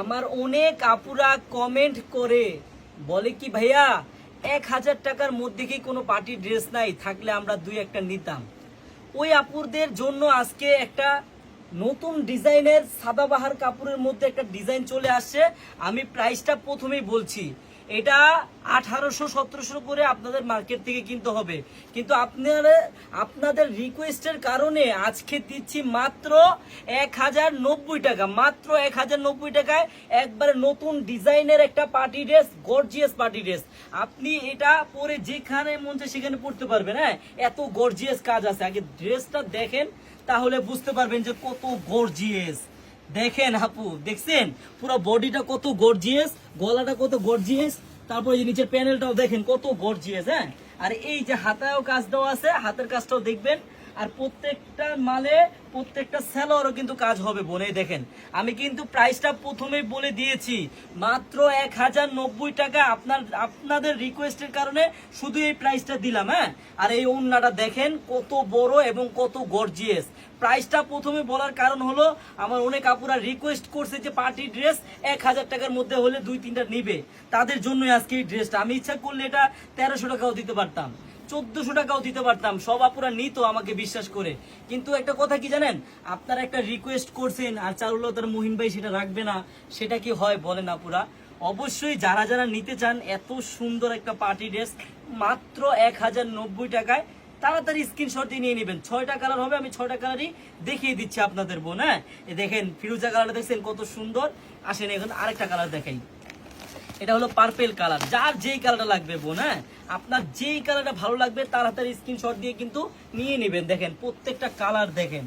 আমার অনেক আপুরা কমেন্ট করে, বলে কি, ভাইয়া, এক হাজার টাকার মধ্যে কি কোনো পার্টি ড্রেস নাই? থাকলে আমরা দুই একটা নিতাম। ওই আপুরদের জন্য আজকে একটা নতুন ডিজাইনের সাদাবাহার কাপড়ের মধ্যে একটা ডিজাইন চলে আসছে। আমি প্রাইসটা প্রথমেই বলছি। এটা আঠারোশো সতেরোশো করে আপনাদের মার্কেট থেকে কিনতে হবে। কিন্তু আপনারা, আপনাদের রিকোয়েস্টের কারণে আজকে দিচ্ছি মাত্র এক হাজার নব্বই টাকা। মাত্র এক হাজার নব্বই টাকায় একবারে নতুন ডিজাইনের একটা party dress gorgeous party dress আপনি এটা পরে যেখানে মন চায় সেখানে পড়তে পারবেন হ্যাঁ? এত গর্জিয়াস কাজ আছে। আগে ড্রেসটা দেখেন, তাহলে বুঝতে পারবেন যে কত গর্জিয়াস দেখেন আপু, দেখছেন? পুরো বডিটা কত গর্জিয়াস গলাটা কত গর্জিয়াস তারপরে যে নিচের প্যানেলটাও দেখেন কত গর্জিয়াস হ্যাঁ? আর এই যে হাতায়ও কাজ দেওয়া আছে, হাতের কাজটাও দেখবেন। আর প্রত্যেকটা মালে প্রত্যেকটা স্যালোয়ারও কিন্তু কাজ হবে বনে দেখেন। আমি কিন্তু প্রাইসটা প্রথমে বলে দিয়েছি, মাত্র এক হাজার নব্বই টাকা আপনার, আপনাদের রিকোয়েস্টের কারণে শুধু এই প্রাইসটা দিলাম হ্যাঁ? আর এই ওন্নাটা দেখেন কত বড় এবং কত গর্জিয়াস প্রাইসটা প্রথমে বলার কারণ হলো, আমার অনেক আপুরা রিকোয়েস্ট করছে যে পার্টি ড্রেস এক হাজার টাকার মধ্যে হলে দুই তিনটা নিবে। তাদের জন্যই আজকে এই ড্রেসটা আমি ইচ্ছা করলে এটা তেরোশো টাকাও দিতে পারতাম। চোদ্দশো টাকাও দিতে পারতাম। সব আপুরা নিত আমাকে বিশ্বাস করে। কিন্তু একটা কথা কি জানেন? আপনারা একটা রিকোয়েস্ট করছেন আর চারুলতার মহিন ভাই সেটা রাখবে না, সেটা কি হয় বলেন আপুরা? অবশ্যই যারা যারা নিতে চান, এত সুন্দর একটা পার্টি ড্রেস মাত্র এক হাজার নব্বই টাকায় তাড়াতাড়ি স্ক্রিনশট দিয়ে নিয়ে নেবেন। ছয়টা কালার হবে, আমি ছয়টা কালারই দেখিয়ে দিচ্ছি আপনাদের বোন হ্যাঁ? দেখেন, ফিরুজা কালারটা দেখছেন কত সুন্দর। আসেন এখন আরেকটা কালার দেখাই। এটা হলো পার্পেল কালার যার যেই কালারটা লাগবে বোন হ্যাঁ? আপনার যেই কালারটা ভালো লাগবে, তার তাড়াতাড়ি স্ক্রিনশট দিয়ে কিন্তু নিয়ে নেবেন। দেখেন, প্রত্যেকটা কালার দেখেন।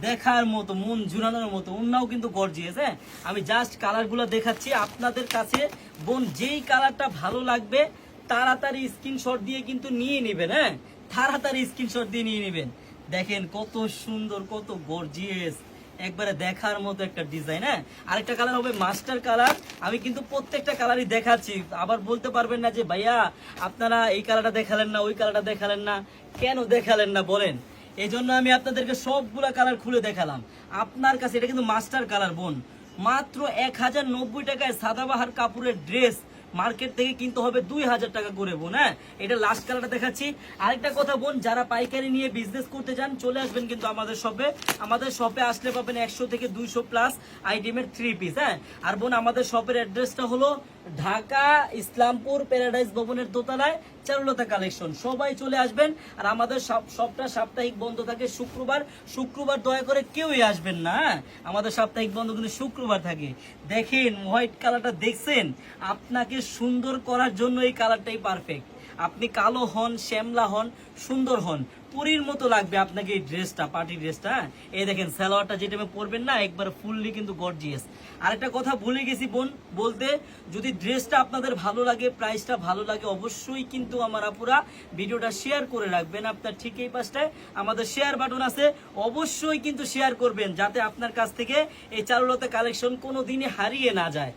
দেখার মতো, মন জুড়ানোর মতো, অন্যও কিন্তু গর্জিয়েস হ্যাঁ? আমি জাস্ট কালারগুলো দেখাচ্ছি। আপনাদের কাছে বোন যেই কালারটা ভালো লাগবে তাড়াতাড়ি স্ক্রিনশট দিয়ে কিন্তু নিয়ে নেবেন হ্যাঁ? তাড়াতাড়ি স্ক্রিনশট দিয়ে নিয়ে নেবেন। দেখেন, কত সুন্দর, কত গর্জিয়াস একবারে দেখার মতো একটা ডিজাইন হ্যাঁ? আরেকটা কালার হবে মাস্টার কালার আমি কিন্তু প্রত্যেকটা কালারই দেখাচ্ছি। আবার বলতে পারবেন না যে, ভাইয়া, আপনারা এই কালারটা দেখালেন না, ওই কালারটা দেখালেন না। কেন দেখালেন না, বলেন? এই জন্য আমি আপনাদেরকে সবগুলা কালার খুলে দেখালাম। আপনার কাছে এটা কিন্তু মাস্টার কালার বোন। মাত্র এক হাজার নব্বই টাকায় সাদাবাহার কাপড়ের ড্রেস মার্কেট থেকে কিনতে হবে দুই হাজার টাকা করে বোন হ্যাঁ? এটা লাস্ট কালারটা দেখাচ্ছি। আরেকটা কথা বোন, যারা পাইকারি নিয়ে বিজনেস করতে চান চলে আসবেন কিন্তু আমাদের শপে আমাদের শপে আসলে পাবেন একশো থেকে দুইশো প্লাস আইটেমের থ্রি পিস হ্যাঁ? আর বোন, আমাদের শপের অ্যাড্রেসটা হলো ঢাকা ইসলামপুর প্যারাডাইস ভবনের দোতলায় চারুলতা কালেকশন সবাই চলে আসবেন আর আমাদের সব- সবটা সাপ্তাহিক বন্ধ থাকে শুক্রবার। শুক্রবার দয়া করে কেউই আসবেন না হ্যাঁ? আমাদের সাপ্তাহিক বন্ধ কিন্তু শুক্রবার থাকে। দেখেন হোয়াইট কালারটা দেখছেন? আপনাকে সুন্দর করার জন্য এই কালারটাই পারফেক্ট আপনি কালো হন, শ্যামলা হন, সুন্দর হন। পুরীর মতো লাগবে আপনাকে এই ড্রেসটা পার্টি ড্রেসটা? এই দেখেন, সালোয়ারটা যেটা আমি পরবেন না, একবার ফুললি কিন্তু গর্জিয়াস আরেকটা কথা ভুলে গেছি, বোন, বলতে, যদি ড্রেসটা আপনাদের ভালো লাগে প্রাইসটা ভালো লাগে, অবশ্যই কিন্তু আমার আপুরা ভিডিওটা শেয়ার করে রাখবেন আপনার ঠিক এই পাশটায়। আমাদের শেয়ার বাটন আছে, অবশ্যই কিন্তু শেয়ার করবেন, যাতে আপনার কাছ থেকে এই চারুলতা কালেকশন কোনো দিনই হারিয়ে না যায়।